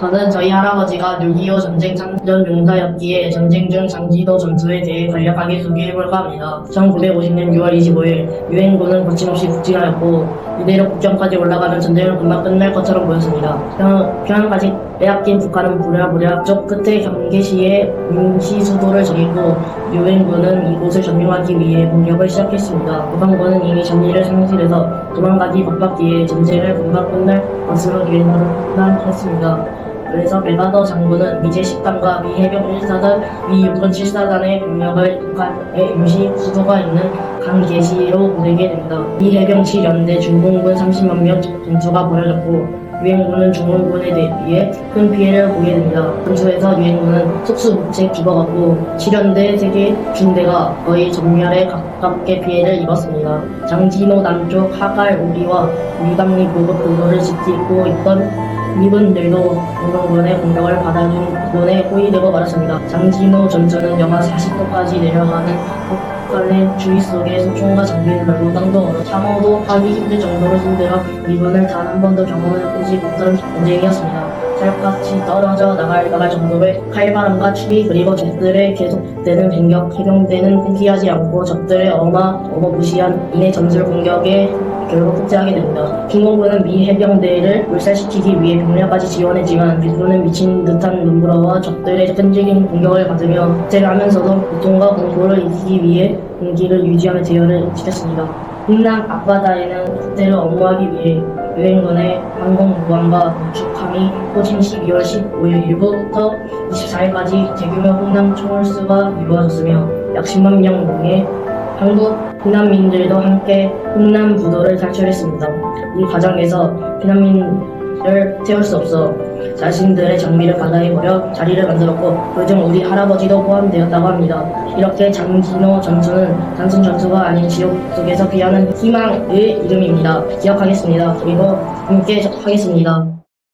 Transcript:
저는 저희 할아버지가 6.25 전쟁 참전 용사였기에 전쟁 중 장지도 전투에 대해 간략하게 소개해볼까 합니다. 1950년 6월 25일 유엔군은 거침없이 북진하였고 이대로 국경까지 올라가면 전쟁은 금방 끝날 것처럼 보였습니다. 평- 평양까지 빼앗긴 북한은 부랴부랴 쪽 끝에 경계시에 임시 수도를 정했고 유엔군은 이곳을 점령하기 위해 공격을 시작했습니다. 북한군은 이미 전리를 상실해서 도망가기 바빴기에 전쟁을 금방 끝날 것으로 유엔군은 판단했습니다. 그래서 멜바더 장군은 미제 10단과 미 해병 1사단, 미 육군 7사단의 병력을 북한의 임시 수도가 있는 강계시로 보내게 됩니다. 미 해병 7연대 중공군 30만 명 전투가 벌어졌고 유엔군은 중공군에 대비해 큰 피해를 보게 됩니다. 전투에서 유엔군은 속수무책 죽어갔고 7연대 세계 군대가 거의 전멸에 가깝게 피해를 입었습니다. 장진호 남쪽 하갈 우리와 위강리 보급 도로를 지키고 있던 이분들도 공동군의 공격을 받아준 군에 호위되고 말았습니다. 장진호 전투는 영하 40도까지 내려가는 폭 발의 주위 속에 소총과 장비를 어느 참호도 하기 힘들 정도로 힘들어 이분을 단 한 번도 경험해보지 못한 전쟁이었습니다. 살같이 떨어져 나갈 나갈 정도의 칼바람과 추위 그리고 적들의 계속되는 공격 해병대는 포기하지 않고 적들의 어마 어마무시한 인해 전술 공격에 결국 폭제하게 됩니다. 중공군은 미 해병대를 몰살시키기 위해 병력까지 지원했지만 미군은 미친 듯한 눈부러와 적들의 끈질긴 공격을 받으며 폭제를 하면서도 고통과 공포를 이기기 위해 공기를 유지하며 제어를 지켰습니다. 흥남 앞바다에는 국대를 업무하기 위해 유엔군의 항공모함과 건축함이 포진 12월 15일부터 24일까지 대규모 흥남 총을수가 이루어졌으며 약 10만 명의 한국 피난민들도 함께 흥남 부도를 탈출했습니다. 이 과정에서 피난민 을 태울 수 없어 자신들의 장비를 바다에 버려 자리를 만들었고 그중 우리 할아버지도 포함되었다고 합니다. 이렇게 장진호 전투는 단순 전투가 아닌 지옥 속에서 피하는 희망의 이름입니다. 기억하겠습니다. 그리고 함께 하겠습니다.